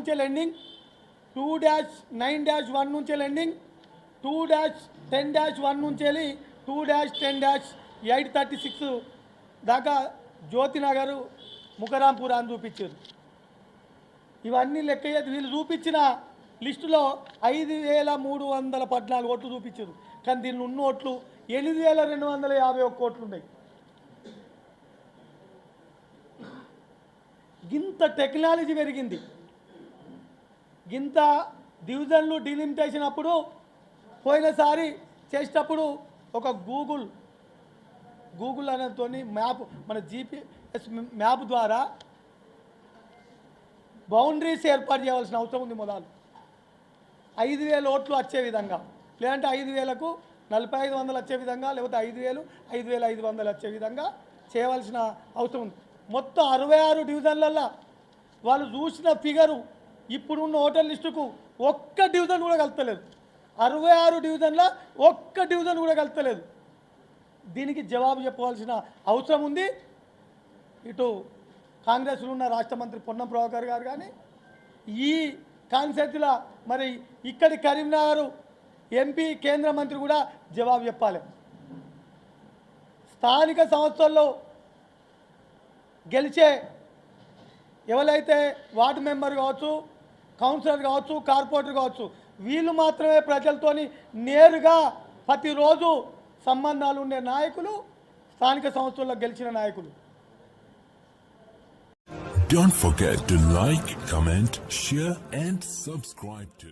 నుంచే ending two dash nine dash one నుంచి ending two dash ten dash one నుంచి వెళ్ళి two dash ten dash eight thirty six దాకా జ్యోతినగర్ ముఖరాంపూర్ అని చూపించారు. ఇవన్నీ లెక్క వీళ్ళు చూపించిన లిస్టులో ఐదు వేల మూడు వందల పద్నాలుగు ఓట్లు చూపించారు. కానీ దీన్ని ఉన్న ఓట్లు ఎనిమిది వేల రెండు వందల యాభై ఒక్క ఓట్లు ఉన్నాయి. గింత టెక్నాలజీ పెరిగింది. ఇంత డివిజన్లు డిలిమిటేషన్ అప్పుడు పోయినసారి చేసేటప్పుడు ఒక గూగుల్ గూగుల్ అనేతో మ్యాప్ మన జీపీఎస్ మ్యాప్ ద్వారా బౌండరీస్ ఏర్పాటు చేయవలసిన అవసరం ఉంది మొదలు. ఐదు వేల ఓట్లు వచ్చే విధంగా. లేదంటే ఐదు వేలకు నలభై ఐదు వందలు వచ్చే విధంగా లేకపోతే ఐదు వేలు ఐదు వేల ఐదు వందలు వచ్చే విధంగా చేయవలసిన అవసరం ఉంది. మొత్తం అరవై ఆరు డివిజన్లల్లో వాళ్ళు చూసిన ఫిగరు ఇప్పుడున్న ఓటర్ లిస్టుకు ఒక్క డివిజన్ కూడా కలుతలేదు అరవై ఆరు డివిజన్ల ఒక్క డివిజన్ కూడా కలుతలేదు దీనికి జవాబు చెప్పవలసిన అవసరం ఉంది. ఇటు కాంగ్రెస్లో ఉన్న రాష్ట్ర మంత్రి పొన్నం ప్రభాకర్ గారు కానీ ఈ కాన్సెప్ట్లో మరి ఇక్కడి కరీంనగర్ ఎంపీ కేంద్ర మంత్రి కూడా జవాబు చెప్పాలి. స్థానిక సంస్థల్లో గెలిచే ఎవరైతే వార్డు మెంబర్ కావచ్చు కౌన్సిలర్ కావచ్చు కార్పొరేటర్ కావచ్చు వీళ్ళు మాత్రమే ప్రజలతోని నేరుగా ప్రతిరోజు సంబంధాలు ఉండే నాయకులు స్థానిక సంస్థల్లో గెలిచిన నాయకులు. Don't forget to like, comment, share, and subscribe to